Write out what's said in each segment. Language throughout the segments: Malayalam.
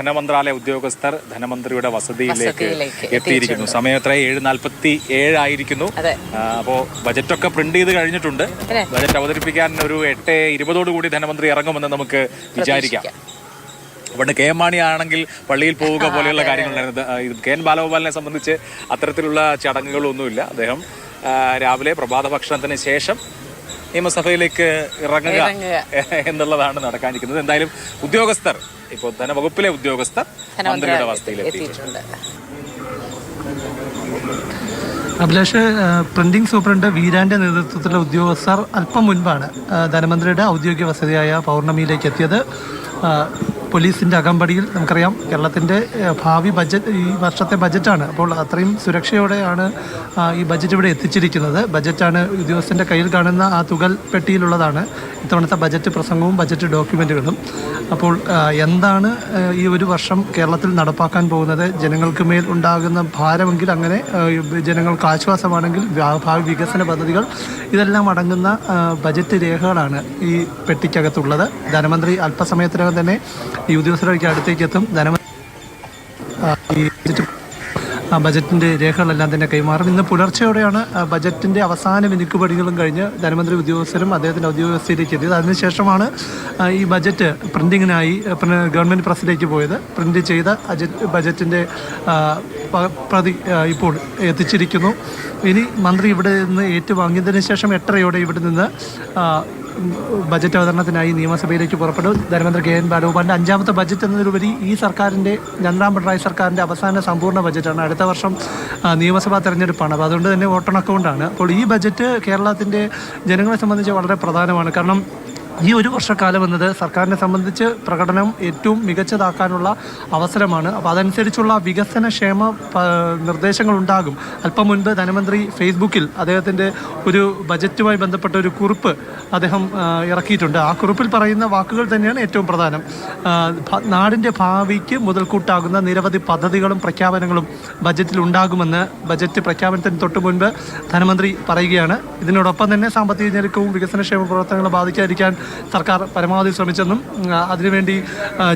ധനമന്ത്രാലയ ഉദ്യോഗസ്ഥർ ധനമന്ത്രിയുടെ വസതിയിലേക്ക് എത്തിയിരിക്കുന്നു. സമയം എത്ര ഏഴ് നാൽപ്പത്തി ഏഴായിരിക്കുന്നു അപ്പോ ബജറ്റൊക്കെ പ്രിന്റ് ചെയ്ത് കഴിഞ്ഞിട്ടുണ്ട്? ബജറ്റ് അവതരിപ്പിക്കാൻ ഒരു എട്ട് ഇരുപതോടു കൂടി ധനമന്ത്രി ഇറങ്ങുമെന്ന് നമുക്ക് വിചാരിക്കാം. പണ്ട് കെ എം മാണി ആണെങ്കിൽ പള്ളിയിൽ പോവുക പോലെയുള്ള കാര്യങ്ങളുണ്ടായിരുന്നു കെ എൻ ബാലഗോപാലിനെ സംബന്ധിച്ച് അത്തരത്തിലുള്ള ചടങ്ങുകളൊന്നുമില്ല. അദ്ദേഹം രാവിലെ പ്രഭാത ഭക്ഷണത്തിന് ശേഷം നിയമസഭയിലേക്ക് ഇറങ്ങുക. എന്നുള്ളതാണ് നടക്കാനിരിക്കുന്നത്. എന്തായാലും ഉദ്യോഗസ്ഥർ ഇപ്പോൾ ധനവകുപ്പിലെ ഉദ്യോഗസ്ഥർ മന്ത്രിയുടെ എത്തിയിട്ടുണ്ട്. അഭിലാഷ് പ്രിന്റിംഗ് സൂപ്രണ്ട് വീരാന്റെ നേതൃത്വത്തിലുള്ള ഉദ്യോഗസ്ഥർ അല്പം മുൻപാണ് ധനമന്ത്രിയുടെ ഔദ്യോഗിക വസതിയായ പൗർണമിയിലേക്ക് എത്തിയത്. ആ, പോലീസിന്റെ അകമ്പടിയിൽ നമുക്കറിയാം കേരളത്തിന്റെ ഭാവി ബജറ്റ് ഈ വർഷത്തെ ബജറ്റാണ് അപ്പോൾ അത്രയും സുരക്ഷയോടെയാണ് ഈ ബജറ്റ് ഇവിടെ എത്തിച്ചിരിക്കുന്നത്. ബജറ്റാണ് ഉദ്യോഗസ്ഥന്റെ കയ്യിൽ കാണുന്ന ആ തുകൽ പെട്ടിയിലുള്ളതാണ്. ഇത്തവണത്തെ ബജറ്റ് പ്രസംഗവും ബജറ്റ് ഡോക്യുമെന്റുകളും. അപ്പോൾ എന്താണ് ഈ ഒരു വർഷം കേരളത്തിൽ നടപ്പാക്കാൻ പോകുന്നത്? ജനങ്ങൾക്ക് മേൽ ഉണ്ടാകുന്ന ഭാരമെങ്കിൽ അങ്ങനെ ജനങ്ങൾക്ക് ആശ്വാസമാണെങ്കിൽ ഭാവി വികസന പദ്ധതികൾ ഇതെല്ലാം അടങ്ങുന്ന ബജറ്റ് രേഖകളാണ് ഈ പെട്ടിക്കകത്തുള്ളത്. ധനമന്ത്രി അല്പസമയത്തിനകം തന്നെ ഈ ഉദ്യോഗസ്ഥരൊക്കെ അടുത്തേക്ക് എത്തും. ധനമന്ത്രി ആ, ഈ ബജറ്റ് ആ രേഖകളെല്ലാം തന്നെ കൈമാറും. ഇന്ന് പുലർച്ചെയോടെയാണ് ബജറ്റിന്റെ അവസാന മിനുക്കുപടികളും കഴിഞ്ഞ് ധനമന്ത്രി ഉദ്യോഗസ്ഥരും അദ്ദേഹത്തിന്റെ ഔദ്യോഗസ്ഥയിലേക്ക് എത്തിയത്. അതിനുശേഷമാണ് ഈ ബജറ്റ് പ്രിന്റിങ്ങിനായി ഗവൺമെന്റ് പ്രസിലേക്ക് പോയത്. പ്രിന്റ് ചെയ്ത ബജറ്റിന്റെ പ്രതി ഇപ്പോൾ എത്തിച്ചിരിക്കുന്നു. ഇനി മന്ത്രി ഇവിടെ നിന്ന് ഏറ്റുവാങ്ങിയതിന് ശേഷം എട്ടരയോടെ ഇവിടെ നിന്ന് ബജറ്റ് അവതരണത്തിനായി നിയമസഭയിലേക്ക് പുറപ്പെടും. ധനമന്ത്രി കെ എൻ ബാലഗോപാലിന്റെ അഞ്ചാമത്തെ ബജറ്റ് എന്നതിലുപരി ഈ സർക്കാരിന്റെ രണ്ടാം പിണറായി സർക്കാരിന്റെ അവസാന സമ്പൂർണ ബജറ്റാണ്. അടുത്ത വർഷം നിയമസഭാ തെരഞ്ഞെടുപ്പാണ്. അപ്പോൾ അതുകൊണ്ട് തന്നെ വോട്ടെണ്ണക്കൗണ്ടാണ് അപ്പോൾ ഈ ബജറ്റ് കേരളത്തിന്റെ ജനങ്ങളെ സംബന്ധിച്ച് വളരെ പ്രധാനമാണ്. കാരണം ഈ ഒരു വർഷക്കാലം എന്നത് സർക്കാരിനെ സംബന്ധിച്ച് പ്രകടനം ഏറ്റവും മികച്ചതാക്കാനുള്ള അവസരമാണ്. അപ്പോൾ അതനുസരിച്ചുള്ള വികസന ക്ഷേമ നിർദ്ദേശങ്ങൾ ഉണ്ടാകും അല്പം മുൻപ് ധനമന്ത്രി ഫേസ്ബുക്കിൽ അദ്ദേഹത്തിന്റെ ഒരു ബജറ്റുമായി ബന്ധപ്പെട്ട ഒരു കുറിപ്പ് അദ്ദേഹം ഇറക്കിയിട്ടുണ്ട്. ആ കുറിപ്പിൽ പറയുന്ന വാക്കുകൾ തന്നെയാണ് ഏറ്റവും പ്രധാനം. നാടിന്റെ ഭാവിക്ക് മുതൽക്കൂട്ടാകുന്ന നിരവധി പദ്ധതികളും പ്രഖ്യാപനങ്ങളും ബജറ്റിൽ ഉണ്ടാകുമെന്ന് ബജറ്റ് പ്രഖ്യാപനത്തിന് തൊട്ട് മുൻപ് ധനമന്ത്രി പറയുകയാണ്. ഇതിനോടൊപ്പം തന്നെ സാമ്പത്തിക ഞെരുക്കവും വികസനക്ഷേമ പ്രവർത്തനങ്ങളെ ബാധിക്കാതിരിക്കാൻ സർക്കാർ പരമാവധി ശ്രമിച്ചെന്നും അതിനുവേണ്ടി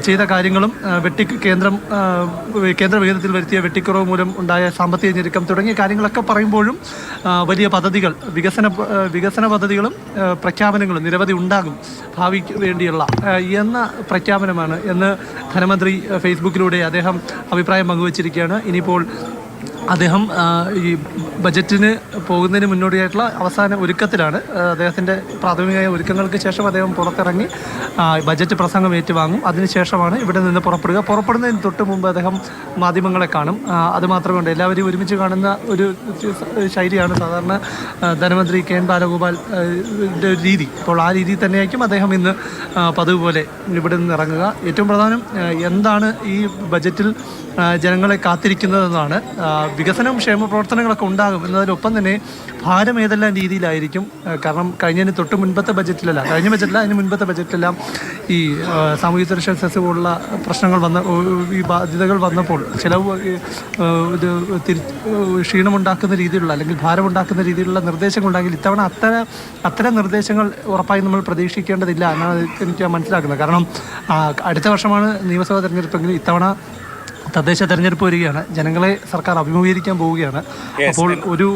ചെയ്ത കാര്യങ്ങളും വെട്ടി കേന്ദ്രം കേന്ദ്ര വിഹിതത്തിൽ വരുത്തിയ വെട്ടിക്കുറവ് മൂലം ഉണ്ടായ സാമ്പത്തിക ഞെരുക്കം തുടങ്ങിയ കാര്യങ്ങളൊക്കെ പറയുമ്പോഴും വലിയ പദ്ധതികൾ വികസന വികസന പദ്ധതികളും പ്രഖ്യാപനങ്ങളും നിരവധി ഉണ്ടാകും ഭാവിക്ക് വേണ്ടിയുള്ള എന്ന പ്രഖ്യാപനമാണ് എന്ന് ധനമന്ത്രി ഫേസ്ബുക്കിലൂടെ അദ്ദേഹം അഭിപ്രായം പങ്കുവച്ചിരിക്കുകയാണ്. ഇനിയിപ്പോൾ അദ്ദേഹം ഈ ബജറ്റിന് പോകുന്നതിന് മുന്നോടിയായിട്ടുള്ള അവസാന ഒരുക്കത്തിലാണ്. അദ്ദേഹത്തിന്റെ പ്രാഥമികമായ ഒരുക്കങ്ങൾക്ക് ശേഷം അദ്ദേഹം പുറത്തിറങ്ങി ബജറ്റ് പ്രസംഗം ഏറ്റുവാങ്ങും. അതിനുശേഷമാണ് ഇവിടെ നിന്ന് പുറപ്പെടുക. പുറപ്പെടുന്നതിന് തൊട്ട് മുമ്പ് അദ്ദേഹം മാധ്യമങ്ങളെ കാണും. അതുമാത്രമേ ഉണ്ട് എല്ലാവരും ഒരുമിച്ച് കാണുന്ന ഒരു ശൈലിയാണ് സാധാരണ ധനമന്ത്രി കെ എൻ ബാലഗോപാൽ രീതി. അപ്പോൾ ആ രീതിയിൽ തന്നെയായിരിക്കും അദ്ദേഹം ഇന്ന് പതിവ് പോലെ ഇവിടെ നിന്ന് ഇറങ്ങുക. ഏറ്റവും പ്രധാനം എന്താണ് ഈ ബജറ്റിൽ ജനങ്ങളെ കാത്തിരിക്കുന്നതെന്നാണ് വികസനവും ക്ഷേമ പ്രവർത്തനങ്ങളൊക്കെ ഉണ്ടാകും. എന്നതിനൊപ്പം തന്നെ ഭാരം ഏതെല്ലാം രീതിയിലായിരിക്കും? കാരണം കഴിഞ്ഞതിന് തൊട്ട് മുൻപത്തെ ബജറ്റിലല്ല കഴിഞ്ഞ ബജറ്റില്ല അതിന് മുൻപത്തെ ബജറ്റിലെല്ലാം ഈ സാമൂഹ്യ സുരക്ഷാ സെസ് പോലുള്ള പ്രശ്നങ്ങൾ വന്ന ഈ ബാധ്യതകൾ വന്നപ്പോൾ ചിലവ് ഇത് തിരി ക്ഷീണമുണ്ടാക്കുന്ന രീതിയിലുള്ള അല്ലെങ്കിൽ ഭാരമുണ്ടാക്കുന്ന രീതിയിലുള്ള നിർദ്ദേശങ്ങൾ ഉണ്ടെങ്കിൽ ഇത്തവണ അത്തരം അത്തരം നിർദ്ദേശങ്ങൾ ഉറപ്പായും നമ്മൾ പ്രതീക്ഷിക്കേണ്ടതില്ല എന്നാണ് എനിക്ക് മനസ്സിലാക്കുന്നത്. കാരണം അടുത്ത വർഷമാണ് നിയമസഭാ തെരഞ്ഞെടുപ്പെങ്കിൽ ഇത്തവണ തദ്ദേശ തെരഞ്ഞെടുപ്പ് വരികയാണ്. ജനങ്ങളെ സർക്കാർ അഭിമുഖീകരിക്കാൻ പോവുകയാണ്. അപ്പോൾ ഒരു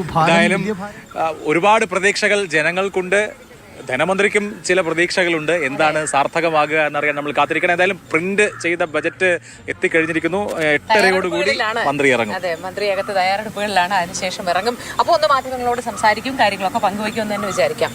ഒരുപാട് പ്രതീക്ഷകൾ ജനങ്ങൾക്കുണ്ട്. ധനമന്ത്രിക്കും ചില പ്രതീക്ഷകളുണ്ട്. എന്താണ് സാർത്ഥകമാകുക എന്നറിയാൻ നമ്മൾ കാത്തിരിക്കണം. എന്തായാലും പ്രിന്റ് ചെയ്ത ബജറ്റ് എത്തിക്കഴിഞ്ഞിരിക്കുന്നു. എട്ടരയോടുകൂടി കൂടി മന്ത്രി ഇറങ്ങും. അതെ മന്ത്രി അകത്ത് തയ്യാറെടുപ്പുകളിലാണ്. അതിനുശേഷം ഇറങ്ങും. അപ്പോൾ ഒന്ന് മാധ്യമങ്ങളോട് സംസാരിക്കും. കാര്യങ്ങളൊക്കെ പങ്കുവയ്ക്കുമെന്ന് തന്നെ വിചാരിക്കാം.